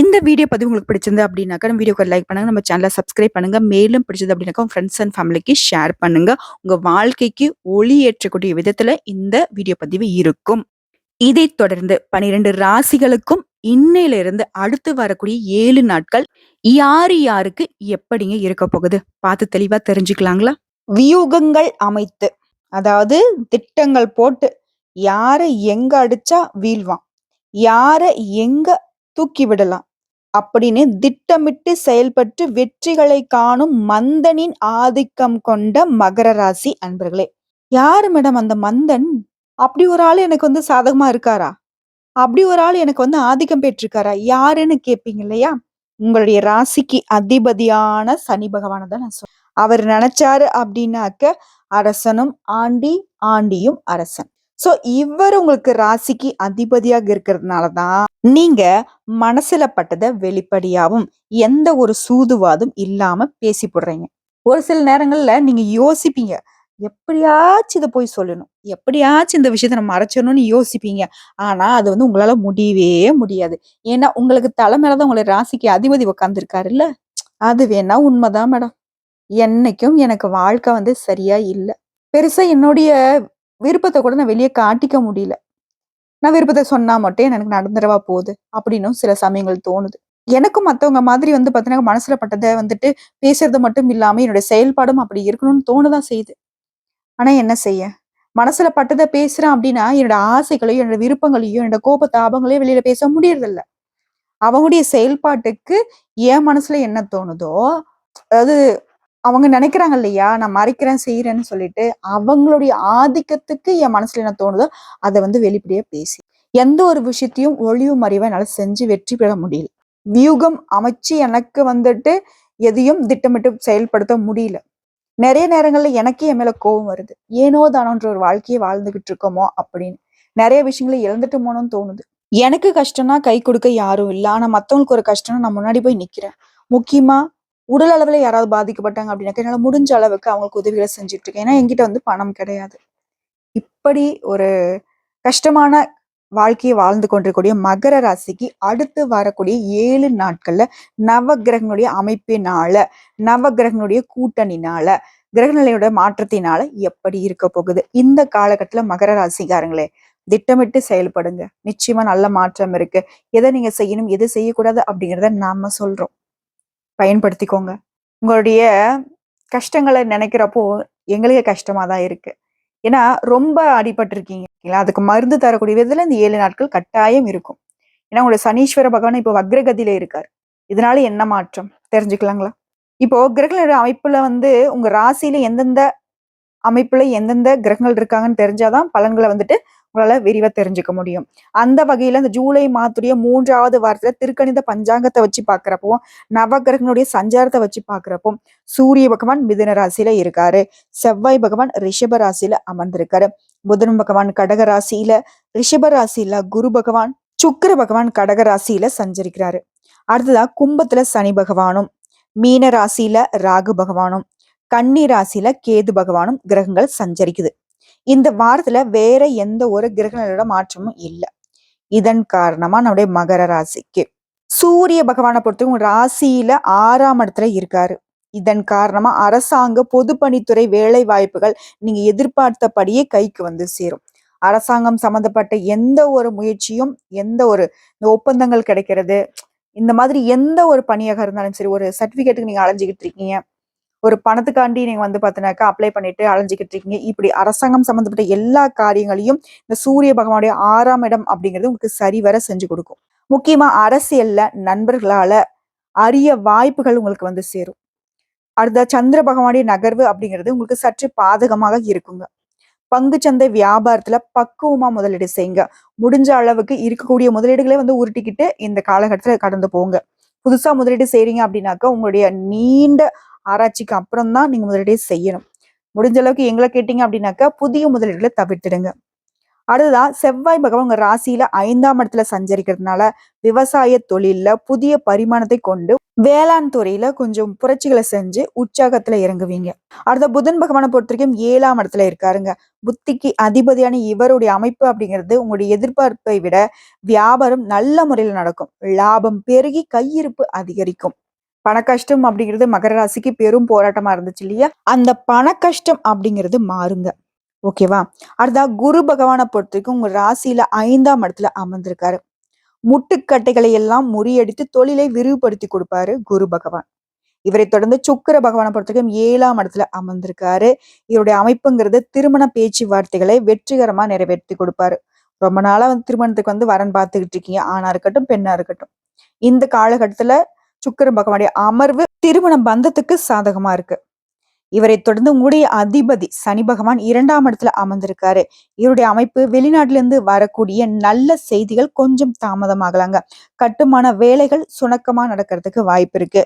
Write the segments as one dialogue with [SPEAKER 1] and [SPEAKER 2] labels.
[SPEAKER 1] இந்த வீடியோ பதிவு உங்களுக்கு பிடிச்சிருந்து அப்படின்னாக்கா நம்ம வீடியோக்கு லைக் பண்ணுங்க நம்ம சேனலை சப்ஸ்கிரைப் பண்ணுங்க. மேலும் பிடிச்சது அப்படின்னாக்கா உங்க ஃப்ரெண்ட்ஸ் அண்ட் ஃபேமிலிக்கு ஷேர் பண்ணுங்க. உங்க வாழ்க்கைக்கு ஒளி ஏற்றக்கூடிய விதத்துல இந்த வீடியோ பதிவு இருக்கும். இதை தொடர்ந்து பனிரெண்டு ராசிகளுக்கும் இன்னையிலிருந்து அடுத்து வரக்கூடிய ஏழு நாட்கள் யாரு யாருக்கு எப்படிங்க இருக்க போகுது? பார்த்து தெளிவா தெரிஞ்சுக்கலாங்களா? வியூகங்கள் அமைத்து அதாவது திட்டங்கள் போட்டு யாரை எங்க அடிச்சா வீழ்வான்? யாரை எங்க தூக்கி விடலாம். அப்படின்னு திட்டமிட்டு செயல்பட்டு வெற்றிகளை காணும் மந்தனின் ஆதிக்கம் கொண்ட மகர ராசி அன்பர்களே. யாரு மேடம் அந்த மந்தன்? அப்படி ஒரு ஆள் எனக்கு வந்து சாதகமா இருக்காரா? அப்படி ஒரு ஆள் எனக்கு வந்து ஆதிக்கம் பெற்றிருக்காரா? யாருன்னு கேட்பீங்க இல்லையா? உங்களுடைய ராசிக்கு அதிபதியான சனி பகவான தான் நான் சொல்றேன். அவர் நினைச்சாரு அப்படின்னாக்க அரசனும் ஆண்டி ஆண்டியும் அரசன். சோ இவர் உங்களுக்கு ராசிக்கு அதிபதியாக இருக்கிறதுனால தான் நீங்க மனசுல பட்டதை வெளிப்படையாகவும் எந்த ஒரு சூதுவாதும் இல்லாம பேசி போடுறீங்க. ஒரு சில நேரங்கள்ல நீங்க யோசிப்பீங்க எப்படியாச்சும் இதை போய் சொல்லணும்? எப்படியாச்சும் இந்த விஷயத்த நம்ம மறைச்சணும்னு யோசிப்பீங்க? ஆனா அது வந்து உங்களால முடியவே முடியாது. ஏன்னா உங்களுக்கு தலை உங்களை ராசிக்கு அதிபதி உட்காந்துருக்காருல்ல அது வேணா உண்மைதான் மேடம். என்னைக்கும் எனக்கு வாழ்க்கை வந்து சரியா இல்லை. பெருசா என்னுடைய விருப்பத்தை கூட நான் வெளியே காட்டிக்க முடியல. நான் விருப்பத்தை சொன்னா மட்டும் எனக்கு நடந்துடவா போகுது அப்படின்னும் சில சமயங்கள் தோணுது. எனக்கும் மற்றவங்க மாதிரி வந்து பார்த்தீங்கன்னா மனசுல பட்டதை வந்துட்டு பேசுறது மட்டும் இல்லாம என்னுடைய செயல்பாடும் அப்படி இருக்கணும்னு தோணுதான் செய்யுது. ஆனா என்ன செய்ய? மனசுல பட்டதை பேசுறேன் அப்படின்னா என்னோட ஆசைகளையும் என்னோட விருப்பங்களையும் என்னோட கோப தாபங்களையும் வெளியில பேச முடியறதில்ல. அவங்களுடைய செயல்பாட்டுக்கு என் மனசுல என்ன தோணுதோ அதாவது அவங்க நினைக்கிறாங்க இல்லையா நான் மறைக்கிறேன் செய்யறேன்னு சொல்லிட்டு அவங்களுடைய ஆதிக்கத்துக்கு என் மனசுல என்ன தோணுதோ அதை வந்து வெளிப்படையா பேசி. எந்த ஒரு விஷயத்தையும் ஒளிவு மறைவா என்னால செஞ்சு வெற்றி பெற முடியல. வியூகம் அமைச்சு எனக்கு வந்துட்டு எதையும் திட்டமிட்டு செயல்படுத்த முடியல. நிறைய நேரங்கள்ல எனக்கே என் மேல கோபம் வருது. ஏனோ தானோன்ற ஒரு வாழ்க்கையை வாழ்ந்துகிட்டு இருக்கோமோ அப்படின்னு. நிறைய விஷயங்களை இழந்துட்டு போனோம்னு தோணுது. எனக்கு கஷ்டம்னா கை கொடுக்க யாரும் இல்லை. ஆனா மத்தவங்களுக்கு ஒரு கஷ்டம்னா நான் முன்னாடி போய் நிக்கிறேன். முக்கியமா உடல் அளவில் யாராவது பாதிக்கப்பட்டாங்க அப்படின்னா என்னால் முடிஞ்ச அளவுக்கு அவங்களுக்கு உதவிகளை செஞ்சுட்டு இருக்கேன். ஏன்னா என்கிட்ட வந்து பணம் கிடையாது. இப்படி ஒரு கஷ்டமான வாழ்க்கையை வாழ்ந்து கொண்டிருக்கக்கூடிய மகர ராசிக்கு அடுத்து வரக்கூடிய ஏழு நாட்கள்ல நவகிரகங்களுடைய அமைப்பினால நவகிரகங்களுடைய கூட்டணினால கிரகநிலையோட மாற்றத்தினால எப்படி இருக்க போகுது? இந்த காலகட்டத்தில் மகர ராசிக்காரங்களே திட்டமிட்டு செயல்படுங்க. நிச்சயமா நல்ல மாற்றம் இருக்கு. எதை நீங்க செய்யணும் எது செய்யக்கூடாது அப்படிங்கிறத நாம சொல்றோம். பயன்படுத்திக்கோங்க. உங்களுடைய கஷ்டங்களை நினைக்கிறப்போ எங்களுக்கு கஷ்டமாக தான் இருக்குது ஏன்னா ரொம்ப அடிபட்டிருக்கீங்க அதுக்கு மருந்து தரக்கூடிய விதத்தில் இந்த ஏழு நாட்கள் கட்டாயம் இருக்கும். ஏன்னா உங்களுடைய சனீஸ்வர பகவான் இப்போ வக்ரகதியில இருக்கார். இதனால என்ன மாற்றம்? தெரிஞ்சுக்கலாங்களா? இப்போ கிரகங்களோட அமைப்புல வந்து உங்க ராசியில எந்தெந்த அமைப்புல எந்தெந்த கிரகங்கள் இருக்காங்கன்னு தெரிஞ்சாதான் பலன்களை வந்துட்டு உங்களால விரிவ தெரிஞ்சுக்க முடியும். அந்த வகையில இந்த ஜூலை மாதத்துடைய மூன்றாவது வாரத்துல திருக்கணித பஞ்சாங்கத்தை வச்சு பார்க்குறப்போ நவகிரகனுடைய சஞ்சாரத்தை வச்சு பார்க்குறப்போ சூரிய பகவான் மிதுன ராசியில இருக்காரு. செவ்வாய் பகவான் ரிஷப ராசியில அமர்ந்திருக்காரு. புதன் பகவான் கடக ராசியில ரிஷப ராசியில குரு பகவான் சுக்கர பகவான் கடக ராசியில சஞ்சரிக்கிறாரு. அடுத்ததா கும்பத்துல சனி பகவானும் மீன ராசியில ராகு பகவானும் கன்னி ராசியில கேது பகவானும் கிரகங்கள் சஞ்சரிக்குது. இந்த வாரத்துல வேற எந்த ஒரு கிரகங்களோட மாற்றமும் இல்லை இதன் காரணமா நம்முடைய மகர ராசிக்கு சூரிய பகவானை பொறுத்தவரைக்கும் ராசியில ஆறாம் இடத்துல இருக்காரு. இதன் காரணமா அரசாங்க பொதுப்பணித்துறை வேலை வாய்ப்புகள் நீங்க எதிர்பார்த்தபடியே கைக்கு வந்து சேரும். அரசாங்கம் சம்மந்தப்பட்ட எந்த ஒரு முயற்சியும், எந்த ஒரு இந்த ஒப்பந்தங்கள் கிடைக்கிறது, இந்த மாதிரி எந்த ஒரு பணியாக இருந்தாலும் சரி, ஒரு சர்டிஃபிகேட்டுக்கு நீங்க அலைஞ்சிக்கிட்டு இருக்கீங்க. ஒரு பணத்துக்காண்டி நீங்க வந்து பார்த்தீங்கன்னாக்கா அப்ளை பண்ணிட்டு அலைஞ்சிக்கிட்டு இருக்கீங்க. இப்படி அரசாங்கம் சம்மந்தப்பட்ட எல்லா காரியங்களையும் இந்த சூரிய பகவானுடைய ஆறாம் இடம் அப்படிங்கிறது உங்களுக்கு சரிவர செஞ்சு கொடுக்கும். முக்கியமா அரசியல்ல நண்பர்களால அரிய வாய்ப்புகள் உங்களுக்கு வந்து சேரும். அடுத்த சந்திர பகவானுடைய நகர்வு அப்படிங்கிறது உங்களுக்கு சற்று பாதகமாக இருக்குங்க. பங்கு சந்தை வியாபாரத்துல பக்குவமா முதலீடு செய்யுங்க. முடிஞ்ச அளவுக்கு இருக்கக்கூடிய முதலீடுகளே வந்து உருட்டிக்கிட்டு இந்த காலகட்டத்துல கடந்து போங்க. புதுசா முதலீடு செய்றீங்க அப்படின்னாக்கா, உங்களுடைய நீண்ட ஆராய்ச்சிக்கு அப்புறம் தான் நீங்க முதலீடே செய்யணும். முடிஞ்ச அளவுக்கு எங்களை கேட்டீங்க அப்படின்னாக்கா, புதிய முதலீடுகளை தவிர்த்துடுங்க. அடுத்ததா செவ்வாய் பகவான் உங்க ராசியில ஐந்தாம் இடத்துல சஞ்சரிக்கிறதுனால, விவசாய தொழில்ல புதிய பரிமாணத்தை கொண்டு வேளாண் துறையில கொஞ்சம் புரட்சிகளை செஞ்சு உற்சாகத்துல இறங்குவீங்க. அடுத்த புதன் பகவானை பொறுத்த வரைக்கும் ஏழாம் இடத்துல இருக்காருங்க. புத்திக்கு அதிபதியான இவருடைய அமைப்பு அப்படிங்கிறது உங்களுடைய எதிர்பார்ப்பை விட வியாபாரம் நல்ல முறையில நடக்கும். லாபம் பெருகி கையிருப்பு அதிகரிக்கும். பண கஷ்டம் அப்படிங்கிறது மகர ராசிக்கு பெரும் போராட்டமா இருந்துச்சு இல்லையா? அந்த பண கஷ்டம் அப்படிங்கிறது மாறுங்க. ஓகேவா? அடுத்தா குரு பகவான பொறுத்தவரைக்கும் உங்க ராசியில ஐந்தாம் இடத்துல அமர்ந்திருக்காரு. முட்டுக்கட்டைகளை எல்லாம் முறியடித்து தொழிலை விரிவுபடுத்தி கொடுப்பாரு குரு பகவான். இவரை தொடர்ந்து சுக்கிர பகவானை பொறுத்தவரைக்கும் ஏழாம் இடத்துல அமர்ந்திருக்காரு. இவருடைய அமைப்புங்கிறது திருமண பேச்சுவார்த்தைகளை வெற்றிகரமா நிறைவேற்றி கொடுப்பாரு. ரொம்ப நாளா வந்து திருமணத்துக்கு வந்து வரன் பார்த்துக்கிட்டு இருக்கீங்க. ஆணா இருக்கட்டும், பெண்ணா இருக்கட்டும். இந்த காலகட்டத்துல சுக்கிர பகவானுடைய அமர்வு திருமண பந்தத்துக்கு சாதகமா இருக்கு. இவரை தொடர்ந்து உங்களுடைய அதிபதி சனி பகவான் இரண்டாம் இடத்துல அமர்ந்திருக்காரு. இவருடைய அமைப்பு வெளிநாட்டிலிருந்து வரக்கூடிய நல்ல செய்திகள் கொஞ்சம் தாமதமாகலாங்க. கட்டுமான வேலைகள் சுணக்கமா நடக்கிறதுக்கு வாய்ப்பு இருக்கு.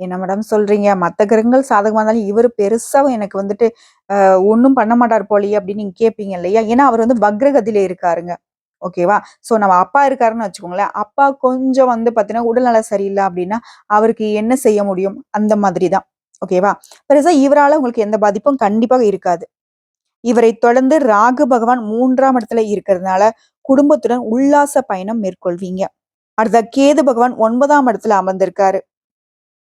[SPEAKER 1] என்ன மேடம் சொல்றீங்க? மத்த கிரகங்கள் சாதகமா இருந்தாலும் இவரு பெருசா எனக்கு வந்துட்டு ஒன்றும் ஒண்ணும் பண்ண மாட்டார் போலியே அப்படின்னு நீங்க கேட்பீங்க இல்லையா? ஏன்னா அவர் வந்து வக்ரகதியில இருக்காருங்க. ஓகேவா? ஸோ நம்ம அப்பா இருக்காருன்னு வச்சுக்கோங்களேன். அப்பா கொஞ்சம் வந்து பார்த்தீங்கன்னா, உடல்நலம் சரியில்லை அப்படின்னா, அவருக்கு என்ன செய்ய முடியும்? அந்த மாதிரி தான். ஓகேவா? பெருசா இவரால உங்களுக்கு எந்த பாதிப்பும் கண்டிப்பாக இருக்காது. இவரை தொடர்ந்து ராகு பகவான் மூன்றாம் இடத்துல இருக்கிறதுனால, குடும்பத்துடன் உல்லாச பயணம் மேற்கொள்வீங்க. அடுத்த கேது பகவான் ஒன்பதாம் இடத்துல அமர்ந்திருக்காரு.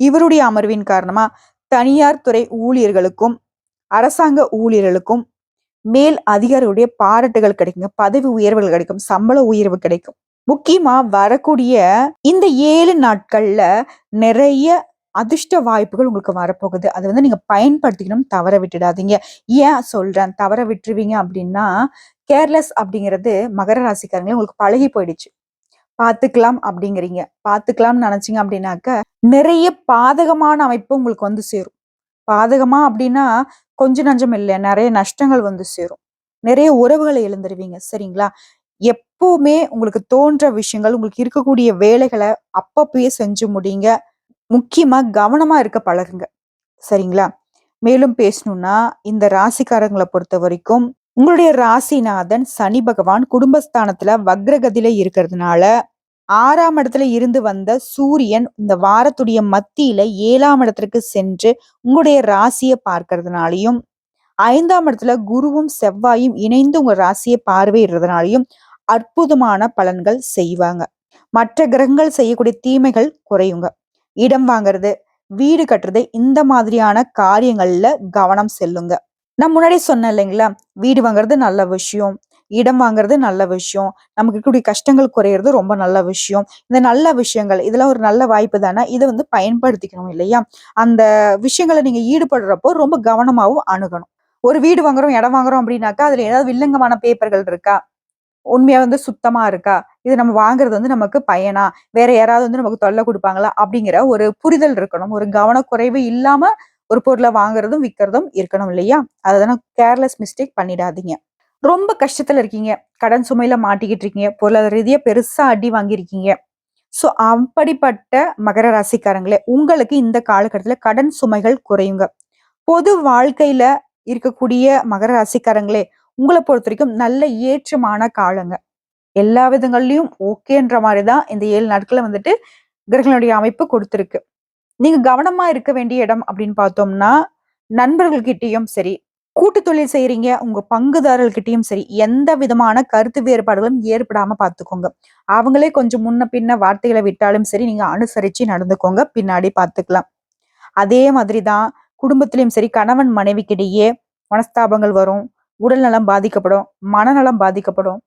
[SPEAKER 1] இவருடைய அமர்வின் காரணமா, தனியார் துறை ஊழியர்களுக்கும், அரசாங்க ஊழியர்களுக்கும் மேல் அதிகாரிகளுடைய பாராட்டுகள் கிடைக்குங்க. பதவி உயர்வுகள் கிடைக்கும். சம்பள உயர்வு கிடைக்கும். முக்கியமா வரக்கூடிய இந்த ஏழு நாட்கள்ல நிறைய அதிர்ஷ்ட வாய்ப்புகள் உங்களுக்கு வரப்போகுது. அதை வந்து நீங்க பயன்படுத்திக்கணும். தவற விட்டுடாதீங்க. ஏன் சொல்றேன்? தவற விட்டுருவீங்க அப்படின்னா, கேர்லெஸ் அப்படிங்கிறது மகர ராசிக்காரங்களே உங்களுக்கு பழகி போயிடுச்சு. பார்த்துக்கலாம் அப்படிங்கிறீங்க. பார்த்துக்கலாம்னு நினைச்சீங்க அப்படின்னாக்க, நிறைய பாதகமான அமைப்பு உங்களுக்கு வந்து சேரும். பாதகமா அப்படின்னா, கொஞ்சம் நஞ்சம் இல்லை நிறைய நஷ்டங்கள் வந்து சேரும். நிறைய உறவுகளை எழுந்துருவீங்க சரிங்களா? எப்பவுமே உங்களுக்கு தோன்ற விஷயங்கள், உங்களுக்கு இருக்கக்கூடிய வேலைகளை அப்பப்பயே செஞ்சு முடிங்க. முக்கியமா கவனமா இருக்க பழகுங்க. சரிங்களா? மேலும் பேசணும்னா, இந்த ராசிக்காரங்களை பொறுத்த வரைக்கும் உங்களுடைய ராசிநாதன் சனி பகவான் குடும்பஸ்தானத்துல வக்ரகதியில இருக்கிறதுனால, ஆறாம் இடத்துல இருந்து வந்த சூரியன் இந்த வாரத்துடைய மத்தியில ஏழாம் இடத்திற்கு சென்று உங்களுடைய ராசியை பார்க்கறதுனாலையும் ஐந்தாம் இடத்துல குருவும், செவ்வாயும் இணைந்து உங்க ராசியை பார்வையிடுறதுனாலையும் அற்புதமான பலன்கள் செய்வாங்க. மற்ற கிரகங்கள் செய்யக்கூடிய தீமைகள் குறையுங்க. இடம் வாங்குறது, வீடு கட்டுறது இந்த மாதிரியான காரியங்கள்ல கவனம் செல்லுங்க. நான் முன்னாடி சொன்னேன் இல்லைங்களா? வீடு வாங்குறது நல்ல விஷயம். இடம் வாங்குறது நல்ல விஷயம். நமக்கு இருக்கக்கூடிய கஷ்டங்கள் குறையிறது ரொம்ப நல்ல விஷயம். இந்த நல்ல விஷயங்கள் இதெல்லாம் ஒரு நல்ல வாய்ப்பு தானே. இதை வந்து பயன்படுத்திக்கணும் இல்லையா? அந்த விஷயங்கள நீங்க ஈடுபடுறப்போ ரொம்ப கவனமாகவும் அணுகணும். ஒரு வீடு வாங்குறோம், இடம் வாங்குறோம் அப்படின்னாக்கா, அதுல ஏதாவது வில்லங்கமான பேப்பர்கள் இருக்கா? உண்மையா வந்து சுத்தமா இருக்கா? இது நம்ம வாங்குறது வந்து நமக்கு பயனா? வேற யாராவது வந்து நமக்கு தொல்லை கொடுப்பாங்களா அப்படிங்கிற ஒரு புரிதல் இருக்கணும். ஒரு கவனக்குறைவு இல்லாம ஒரு பொருளை வாங்குறதும், விற்கிறதும் இருக்கணும் இல்லையா? அதனால கேர்லெஸ் மிஸ்டேக் பண்ணிடாதீங்க. ரொம்ப கஷ்டத்துல இருக்கீங்க. கடன் சுமையில மாட்டிக்கிட்டு இருக்கீங்க. பொருளாதார ரீதியா பெருசா அடி வாங்கியிருக்கீங்க. ஸோ அப்படிப்பட்ட மகர ராசிக்காரங்களே, உங்களுக்கு இந்த காலகட்டத்தில் கடன் சுமைகள் குறையுங்க. பொது வாழ்க்கையில இருக்கக்கூடிய மகர ராசிக்காரங்களே, உங்களை பொறுத்த வரைக்கும் நல்ல ஏற்றமான காலங்க. எல்லா விதங்கள்லையும் ஓகேன்ற மாதிரி தான் இந்த ஏழு நாட்களை வந்துட்டு கிரகங்களுடைய அமைப்பு கொடுத்துருக்கு நீங்க கவனமா இருக்க வேண்டிய இடம் அப்படின்னு பார்த்தோம்னா, நண்பர்கள்கிட்டயும் சரி, கூட்டு தொழில் செய்றீங்க உங்க பங்குதாரர்கிட்டையும் சரி எந்த விதமான கருத்து வேறுபாடுகளும் ஏற்படாம பார்த்துக்கோங்க அவங்களே கொஞ்சம் முன்ன பின்ன வார்த்தைகளை விட்டாலும் சரி நீங்க அனுசரிச்சு நடந்துக்கோங்க பின்னாடி பார்த்துக்கலாம் அதே மாதிரி தான் குடும்பத்திலையும் சரி கணவன் மனைவிக்கிடையே மனஸ்தாபங்கள் வரும் உடல் நலம் பாதிக்கப்படும் மனநலம் பாதிக்கப்படும்.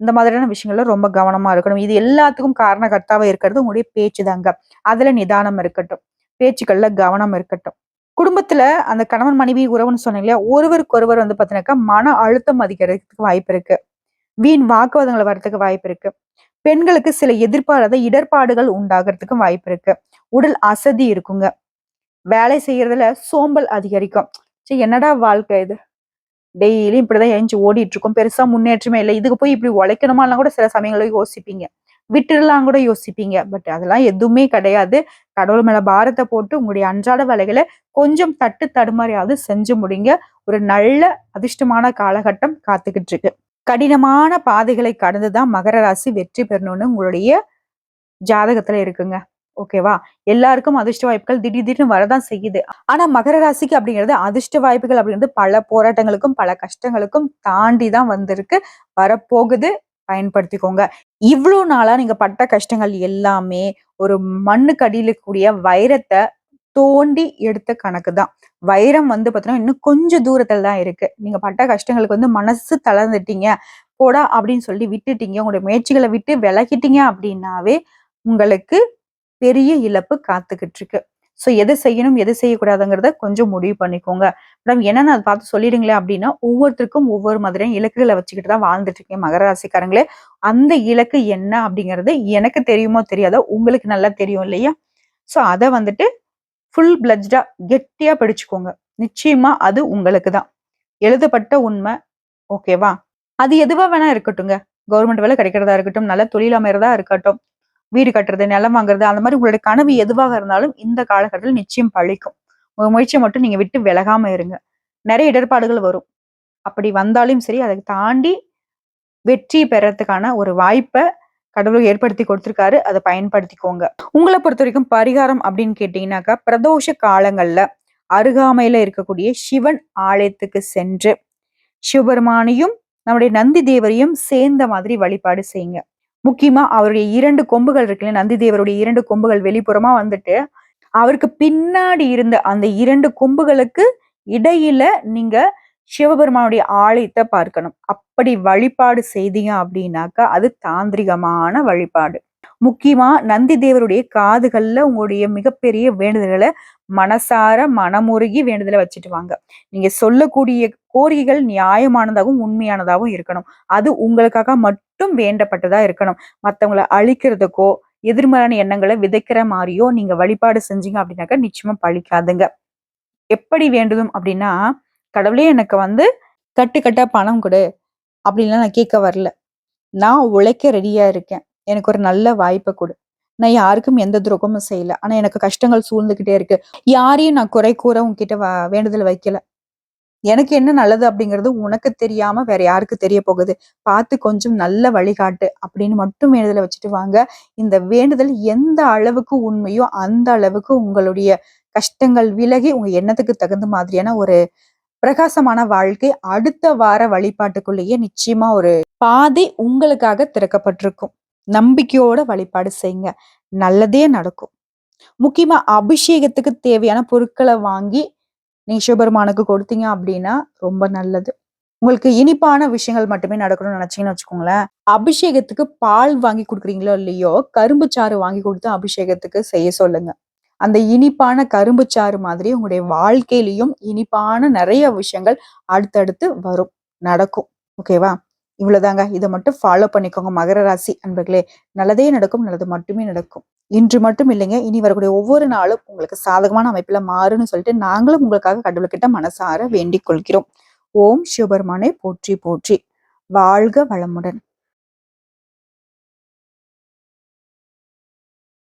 [SPEAKER 1] இந்த மாதிரியான விஷயங்கள்ல ரொம்ப கவனமா இருக்கணும். இது எல்லாத்துக்கும் காரணகர்த்தாவா இருக்கிறது உங்களுடைய பேச்சு தாங்க அதுல நிதானம் இருக்கட்டும். பேச்சுக்கள்ல கவனம் இருக்கட்டும். குடும்பத்துல அந்த கணவன் மனைவி உறவுன்னு சொன்னீங்க இல்லையா? ஒருவருக்கு ஒருவர் வந்து பாத்தீங்கன்னாக்கா மன அழுத்தம் அதிகரிக்கிறதுக்கு வாய்ப்பு இருக்கு. வீண் வாக்குவாதங்கள் வர்றதுக்கு வாய்ப்பு இருக்கு. பெண்களுக்கு சில எதிர்பாராத இடர்பாடுகள் உண்டாகிறதுக்கும் வாய்ப்பு இருக்கு. உடல் அசதி இருக்குங்க. வேலை செய்யறதுல சோம்பல் அதிகரிக்கும். சரி என்னடா வாழ்க்கை இது? டெய்லியும் இப்படிதான் எழுந்து ஓடிட்டு இருக்கோம். பெருசா முன்னேற்றமே இல்லை. இதுக்கு போய் இப்படி உழைக்கணுமாலாம் கூட சில சமயங்களில் யோசிப்பீங்க. விட்டுடலாம் கூட யோசிப்பீங்க. பட் அதெல்லாம் எதுவுமே கிடையாது. கடவுள் மேல பாரத்தை போட்டு உங்களுடைய அன்றாட வேலைகளை கொஞ்சம் தட்டு தடுமாறியாவது செஞ்சு முடிங்க. ஒரு நல்ல அதிர்ஷ்டமான காலகட்டம் காத்துக்கிட்டு இருக்கு. கடினமான பாதைகளை கடந்துதான் மகர ராசி வெற்றி பெறணும்னு உங்களுடைய ஜாதகத்துல இருக்குங்க. ஓகேவா எல்லாருக்கும் அதிர்ஷ்ட வாய்ப்புகள் திடீர் திடீர்னு வரதான் செய்யுது. ஆனா மகர ராசிக்கு அப்படிங்கிறது அதிர்ஷ்ட வாய்ப்புகள் அப்படிங்கிறது பல போராட்டங்களுக்கும் பல கஷ்டங்களுக்கும் தாண்டி தான் வந்திருக்கு. வரப்போகுது. பயன்படுத்திக்கோங்க. இவ்வளோ நாளாக நீங்கள் பட்ட கஷ்டங்கள் எல்லாமே ஒரு மண்ணுக்கு அடியில் கூடிய வைரத்தை தோண்டி எடுத்த கணக்கு தான் வைரம் வந்து பார்த்தீங்கன்னா இன்னும் கொஞ்சம் தூரத்தில் தான் இருக்கு. நீங்கள் பட்ட கஷ்டங்களுக்கு வந்து மனசு தளர்ந்துட்டீங்க. போடா அப்படின்னு சொல்லி விட்டுட்டீங்க. உங்களுடைய முயற்சிகளை விட்டு விலகிட்டீங்க அப்படின்னாவே உங்களுக்கு பெரிய இழப்பு காத்துக்கிட்டு இருக்கு. ஸோ எது செய்யணும் எது செய்யக்கூடாதுங்கிறத கொஞ்சம் முடிவு பண்ணிக்கோங்க. மேடம் என்னன்னு அதை பார்த்து சொல்லிடுங்களேன் அப்படின்னா ஒவ்வொருத்தருக்கும் ஒவ்வொரு மாதிரியான இலக்குகளை வச்சுக்கிட்டு தான் வாழ்ந்துட்டு இருக்கேன் மகர ராசிக்காரங்களே. அந்த இலக்கு என்ன அப்படிங்கிறது எனக்கு தெரியுமோ தெரியாதோ உங்களுக்கு நல்லா தெரியும் இல்லையா? ஸோ அதை வந்துட்டு ஃபுல் பிளட்ஜா கெட்டியா படிச்சுக்கோங்க. நிச்சயமா அது உங்களுக்கு தான். எழுதப்பட்ட உண்மை ஓகேவா அது எதுவா வேணா இருக்கட்டுங்க கவர்மெண்ட் வேலை கிடைக்கிறதா இருக்கட்டும் நல்ல தொழில் அமைறதா இருக்கட்டும் வீடு கட்டுறது நிலம் வாங்குறது அந்த மாதிரி உங்களுடைய கனவு எதுவாக இருந்தாலும் இந்த காலகட்டத்தில் நிச்சயம் பழிக்கும். உங்க முயற்சியை மட்டும் நீங்க விட்டு விலகாம இருங்க. நிறைய இடர்பாடுகள் வரும். அப்படி வந்தாலும் சரி அதை தாண்டி வெற்றி பெறத்துக்கான ஒரு வாய்ப்பை கடவுள் ஏற்படுத்தி கொடுத்துருக்காரு. அதை பயன்படுத்திக்கோங்க. உங்களை பொறுத்த வரைக்கும் பரிகாரம் அப்படின்னு கேட்டீங்கன்னாக்கா பிரதோஷ காலங்கள்ல அருகாமையில இருக்கக்கூடிய சிவன் ஆலயத்துக்கு சென்று சிவபெருமானையும் நம்முடைய நந்தி தேவரையும் சேர்ந்த மாதிரி வழிபாடு செய்யுங்க. முக்கியமா அவருடைய இரண்டு கொம்புகள் இருக்குல்ல நந்தி தேவருடைய இரண்டு கொம்புகள் வெளிப்புறமா வந்துட்டு அவருக்கு பின்னாடி இருந்த அந்த இரண்டு கொம்புகளுக்கு இடையில நீங்க சிவபெருமானுடைய ஆலயத்தை பார்க்கணும். அப்படி வழிபாடு செய்தீங்க அப்படின்னாக்கா அது தாந்திரிகமான வழிபாடு. முக்கியமாக நந்தி தேவருடைய காதுகளில் உங்களுடைய மிகப்பெரிய வேண்டுதல்களை மனசார மனமுருகி வேண்டுதலை வச்சுட்டு வாங்க நீங்க சொல்லக்கூடிய கோரிக்கைகள் நியாயமானதாகவும் உண்மையானதாகவும் இருக்கணும். அது உங்களுக்காக மட்டும் வேண்டப்பட்டதா இருக்கணும். மற்றவங்களை அழிக்கிறதுக்கோ எதிர்மறையான எண்ணங்களை விதைக்கிற மாதிரியோ நீங்க வழிபாடு செஞ்சீங்க அப்படின்னாக்கா நிச்சயமா பழிக்காதுங்க. எப்படி வேண்டுதும் அப்படின்னா கடவுளே எனக்கு வந்து கட்டுக்கட்டா பணம் கொடு அப்படின்லாம் நான் கேட்க வரல. நான் உழைக்க ரெடியா இருக்கேன். எனக்கு ஒரு நல்ல வாய்ப்பை கொடு. நான் யாருக்கும் எந்த துரோகமும் செய்யல. ஆனா எனக்கு கஷ்டங்கள் சூழ்ந்துகிட்டே இருக்கு. யாரையும் நான் குறை கூற உங்ககிட்ட வ- வேண்டுதல் வைக்கல. எனக்கு என்ன நல்லது அப்படிங்கிறது உனக்கு தெரியாம வேற யாருக்கு தெரிய போகுது? பார்த்து கொஞ்சம் நல்ல வழிகாட்டு அப்படின்னு மட்டும் வேண்டுதலை வச்சுட்டு வாங்க. இந்த வேண்டுதல் எந்த அளவுக்கு உண்மையோ அந்த அளவுக்கு உங்களுடைய கஷ்டங்கள் விலகி உங்க எண்ணத்துக்கு தகுந்த மாதிரியான ஒரு பிரகாசமான வாழ்க்கை அடுத்த வார வழிபாட்டுக்குள்ளேயே நிச்சயமா ஒரு பாதை உங்களுக்காக திறக்கப்பட்டிருக்கும். நம்பிக்கையோட வழிபாடு செய்யுங்க நல்லதே நடக்கும். முக்கியமா அபிஷேகத்துக்கு தேவையான பொருட்களை வாங்கி நீங்க சிவபெருமானுக்கு கொடுத்தீங்க அப்படின்னா ரொம்ப நல்லது. உங்களுக்கு இனிப்பான விஷயங்கள் மட்டுமே நடக்கணும்னு நினைச்சீங்கன்னு வச்சுக்கோங்களேன். அபிஷேகத்துக்கு பால் வாங்கி கொடுக்குறீங்களோ இல்லையோ கரும்பு சாறு வாங்கி கொடுத்து அபிஷேகத்துக்கு செய்ய சொல்லுங்க. அந்த இனிப்பான கரும்பு சாறு மாதிரி உங்களுடைய வாழ்க்கையிலையும் இனிப்பான நிறைய விஷயங்கள் அடுத்தடுத்து வரும் நடக்கும். ஓகேவா? இவ்வளவுதாங்க. இதை மட்டும் ஃபாலோ பண்ணிக்கோங்க மகர ராசி அன்பர்களே. நல்லதே நடக்கும் நல்லது மட்டுமே நடக்கும். இன்று மட்டும் இல்லைங்க இனி வரக்கூடிய ஒவ்வொரு நாளும் உங்களுக்கு சாதகமான அமைப்புல மாறுன்னு சொல்லிட்டு நாங்களும் உங்களுக்காக கடவுள்கிட்ட மனசார வேண்டிக் கொள்கிறோம். ஓம் சிவபெருமானை போற்றி போற்றி. வாழ்க வளமுடன்.